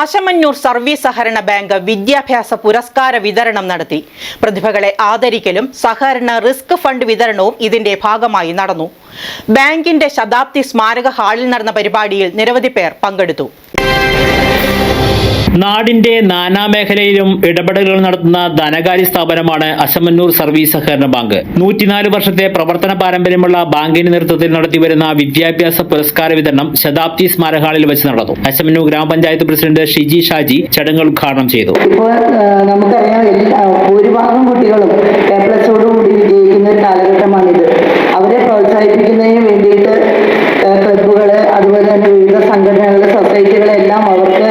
Asamannoor service സഹകരണ bank വിദ്യാഭ്യാസ പുരസ്കാര വിതരണം നടത്തി. പ്രതിഭകളെ ആദരിക്കലും സഹകരണ റിസ്ക് ഫണ്ട് വിതരണവും ഇതിന്റെ ഭാഗമായി നടന്നു. ബാങ്കിന്റെ ശതാബ്ദി സ്മാരക ഹാളിൽ നടന്ന പരിപാടിയിൽ നിരവധി പേർ പങ്കെടുത്തു. നാടിന്റെ നാനാമേഖലയിലും ഇടപെടലുകൾ നടത്തുന്ന ധനകാര്യ സ്ഥാപനമാണ് അശമന്നൂർ സർവീസ് സഹകരണ ബാങ്ക്. നൂറ്റിനാല് വർഷത്തെ പ്രവർത്തന പാരമ്പര്യമുള്ള ബാങ്കിന്റെ നേതൃത്വത്തിൽ നടത്തിവരുന്ന വിദ്യാഭ്യാസ പുരസ്കാര വിതരണം ശതാബ്ദി സ്മാരക വെച്ച് നടന്നു. അശമന്നൂർ ഗ്രാമപഞ്ചായത്ത് പ്രസിഡന്റ് ഷിജി ഷാജി ചടങ്ങ് ഉദ്ഘാടനം ചെയ്തു. നമുക്കറിയാം ഭൂരിഭാഗം കുട്ടികളും എ പ്ലസോടുകൂടി വിജയിക്കുന്ന ഒരു കാലഘട്ടമാണിത്. അവരെ പ്രോത്സാഹിപ്പിക്കുന്നതിന് വേണ്ടിയിട്ട് ക്ലബുകൾ അതുപോലെ തന്നെ വിവിധ സംഘടനകൾ സൊസൈറ്റികളെല്ലാം അവർക്ക്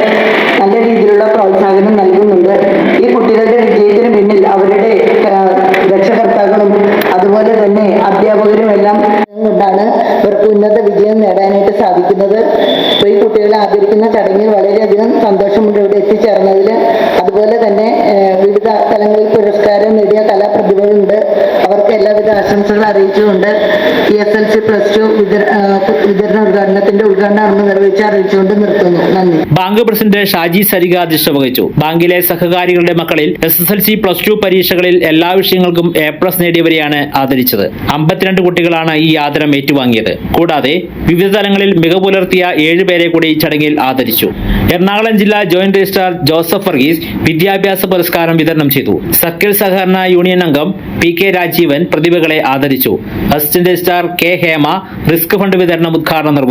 എല്ലാം കൊണ്ടാണ് ഇവർക്ക് ഉന്നത വിജയം നേടാനായിട്ട് സാധിക്കുന്നത്. ഈ കുട്ടികളെ ആദരിക്കുന്ന ചടങ്ങിൽ വളരെയധികം സന്തോഷമുണ്ട് ഇവിടെ എത്തിച്ചേർന്നതിൽ അതുപോലെ തന്നെ വിവിധ തലങ്ങളിൽ പുരസ്കാരം നേടിയ കലാപ്രതിഭകളുണ്ട്. അവർക്ക് എല്ലാവിധ ആശംസകൾ അറിയിച്ചുകൊണ്ട് P S L C plus two വിതരണ ഉദ്ഘാടനത്തിന്റെ ഉദ്ഘാടനം നിർവഹിച്ച് അറിയിച്ചുകൊണ്ട് നിർത്തുന്നു. നന്ദി. ബാങ്ക് പ്രസിഡന്റ് ഷാജി സരിക അധ്യക്ഷത വഹിച്ചു ബാങ്കിലെ സഹകാരികളുടെ മക്കളിൽ S S L C plus two പരീക്ഷകളിൽ എല്ലാ വിഷയങ്ങൾക്കും എ പ്ലസ് നേടിയവരെയാണ് ആദരിച്ചത്. അമ്പത്തിരണ്ട് കുട്ടികളാണ് ഈ ആദരം ഏറ്റുവാങ്ങിയത്. കൂടാതെ വിവിധ തലങ്ങളിൽ മികവ് പുലർത്തിയ ഏഴ് പേരെ കൂടി ചടങ്ങിൽ ആദരിച്ചു. എറണാകുളം ജില്ലാ ജോയിന്റ് രജിസ്ട്രാർ ജോസഫ് വർഗീസ് വിദ്യാഭ്യാസ പുരസ്കാരം വിതരണം ചെയ്തു. സക്കിൽ സഹകരണ യൂണിയൻ അംഗം പി കെ രാജീവൻ പ്രതിഭകളെ ആദരിച്ചു. Assistant registrar K Hema risk fund വിതരണം ഉദ്ഘാടനം നിർവഹിച്ചു.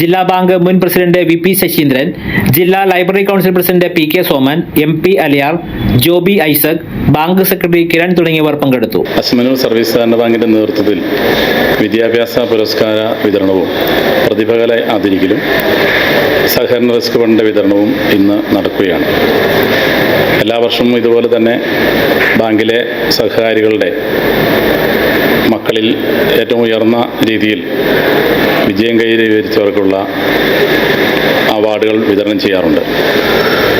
ജില്ലാ ബാങ്ക് മുൻ പ്രസിഡന്റ് വി പി ശശീന്ദ്രൻ ജില്ലാ library council president P K Soman M P Aliyar Joby Isaac bank secretary Kiran തുടങ്ങിയവർ പങ്കെടുത്തു. സർവീസ് ബാങ്കിന്റെ നേതൃത്വത്തിൽ വിദ്യാഭ്യാസ പുരസ്കാര വിതരണവും പ്രതിഭകളെ ആദരിക്കലും സഹകരണ റിസ്ക് ഫണ്ട് വിതരണവും ഇന്ന് നടക്കുകയാണ്. എല്ലാ വർഷവും ഇതുപോലെ തന്നെ ബാങ്കിലെ സഹകാരികളുടെ മക്കളിൽ ഏറ്റവും ഉയർന്ന രീതിയിൽ വിജയം കൈവരിച്ചവർക്കുള്ള അവാർഡുകൾ വിതരണം ചെയ്യാറുണ്ട്.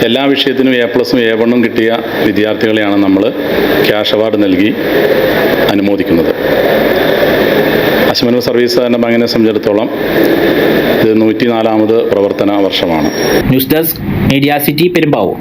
എല്ലാ വിഷയത്തിനും എ പ്ലസും എ വണ്ണും കിട്ടിയ വിദ്യാർത്ഥികളെയാണ് നമ്മൾ ക്യാഷ് അവാർഡ് നൽകി അനുമോദിക്കുന്നത്. അശ്മനൂർ സർവീസ് സഹകരണ ബാങ്കിനെ സംബന്ധിച്ചിടത്തോളം ഇത് നൂറ്റിനാലാമത് പ്രവർത്തന വർഷമാണ്. News desk media city Perumbavoor